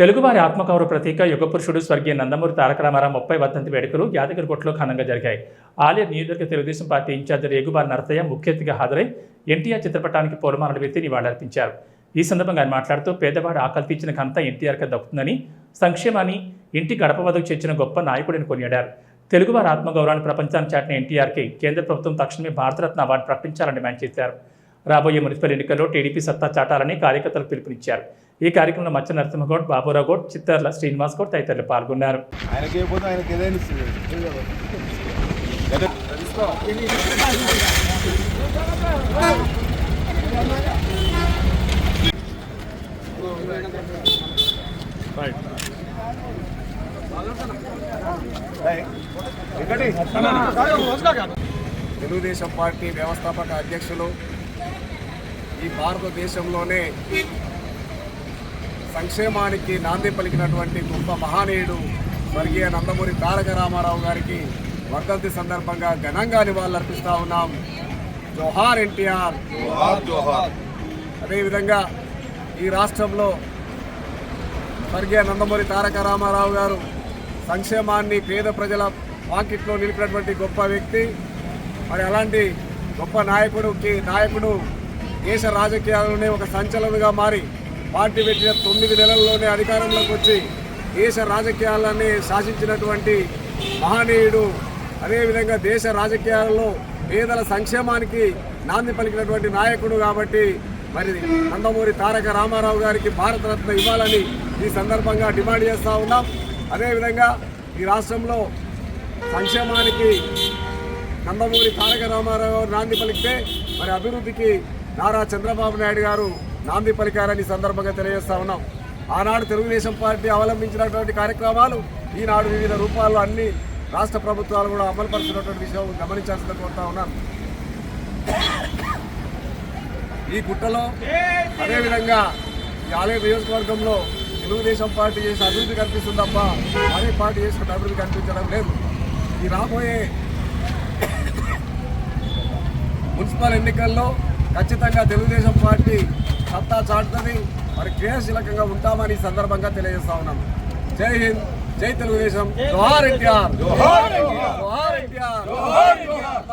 తెలుగువారి ఆత్మగౌరవ ప్రతీక యుగపురుషుడు స్వర్గీయ నందమూరి తారక రామారావు ముప్పై వర్ధంతి వేడుకలు యాదగిరిగుట్టలో ఘనంగా జరిగాయి. ఆలయ నియోజకవర్గ తెలుగుదేశం పార్టీ ఇన్ఛార్జి రేగుబారి నరసయ్య ముఖ్య అతిథిగా హాజరై ఎన్టీఆర్ చిత్రపటానికి పూలమాలలు వేసి నివాళులర్పించారు. ఈ సందర్భంగా ఆయన మాట్లాడుతూ పేదవాడు ఆకలి తీర్చిన ఘనత ఎన్టీఆర్కి దక్కుతుందని సంక్షేమాన్ని ఇంటి గడప వద్దకు చేర్చిన గొప్ప నాయకుడిని కొనియాడారు. తెలుగువారి ఆత్మగౌరవాన్ని ప్రపంచాన్ని చాటిన ఎన్టీఆర్కి కేంద్ర ప్రభుత్వం తక్షణమే భారతరత్న అవార్డు ప్రకటించాలని డిమాండ్ చేశారు. రాబోయే మున్సిపల్ ఎన్నికల్లో టీడీపీ సత్తా చాటాలని కార్యకర్తలకు పిలుపునిచ్చారు. ఈ కార్యక్రమంలో మచ్చ నరసింహగౌడ్ బాబురావు గౌడ్ చిత్తర్ల శ్రీనివాస్ గౌడ్ తదితరులు పాల్గొన్నారు. తెలుగుదేశం పార్టీ వ్యవస్థాపక అధ్యక్షులు ఈ భారతదేశంలోనే సంక్షేమానికి నాంది పలికినటువంటి గొప్ప మహానీయుడు స్వర్గీయ నందమూరి తారక రామారావు గారికి వర్ధంతి సందర్భంగా ఘనంగా నివాళులర్పిస్తా ఉన్నాం. జోహార్ ఎన్టీఆర్. అదేవిధంగా ఈ రాష్ట్రంలో స్వర్గీయ నందమూరి తారక రామారావు గారు సంక్షేమాన్ని పేద ప్రజల పాకెట్లో నిలిపినటువంటి గొప్ప వ్యక్తి. మరి అలాంటి గొప్ప నాయకుడికి నాయకుడు దేశ రాజకీయాల్లోనే ఒక సంచలనంగా మారి పార్టీ పెట్టిన తొమ్మిది నెలల్లోనే అధికారంలోకి వచ్చి దేశ రాజకీయాలన్నీ శాసించినటువంటి మహనీయుడు అదేవిధంగా దేశ రాజకీయాలలో పేదల సంక్షేమానికి నాంది పలికినటువంటి నాయకుడు కాబట్టి మరి నందమూరి తారక రామారావు గారికి భారతరత్న ఇవ్వాలని ఈ సందర్భంగా డిమాండ్ చేస్తూ ఉన్నాం. అదేవిధంగా ఈ రాష్ట్రంలో సంక్షేమానికి నందమూరి తారక రామారావు గారు నాంది పలికితే మరి అభివృద్ధికి నారా చంద్రబాబు నాయుడు గారు నాంది పలికారని సందర్భంగా తెలియజేస్తా ఉన్నాం. ఆనాడు తెలుగుదేశం పార్టీ అవలంబించినటువంటి కార్యక్రమాలు ఈనాడు వివిధ రూపాల్లో అన్ని రాష్ట్ర ప్రభుత్వాలు కూడా అమలుపరుస్తున్నటువంటి విషయం గమనించాల్సిన కోరుతా ఉన్నాను ఈ గుట్టలో అదేవిధంగా ఈ ఆలయ నియోజకవర్గంలో తెలుగుదేశం పార్టీ చేసిన అభివృద్ధి కనిపిస్తుంది తప్ప మరే పార్టీ చేసిన అభివృద్ధి కనిపించడం లేదు. ఈ రాబోయే మున్సిపల్ ఎన్నికల్లో ఖచ్చితంగా తెలుగుదేశం పార్టీ సత్తా చాటుతుంది. మరి క్రియాశీలకంగా ఉంటామని సందర్భంగా తెలియజేస్తా ఉన్నాను జై హింద్ జై తెలుగుదేశం. జోహార్ ఎన్టీఆర్. జోహార్ ఎన్టీఆర్. జోహార్ ఎన్టీఆర్.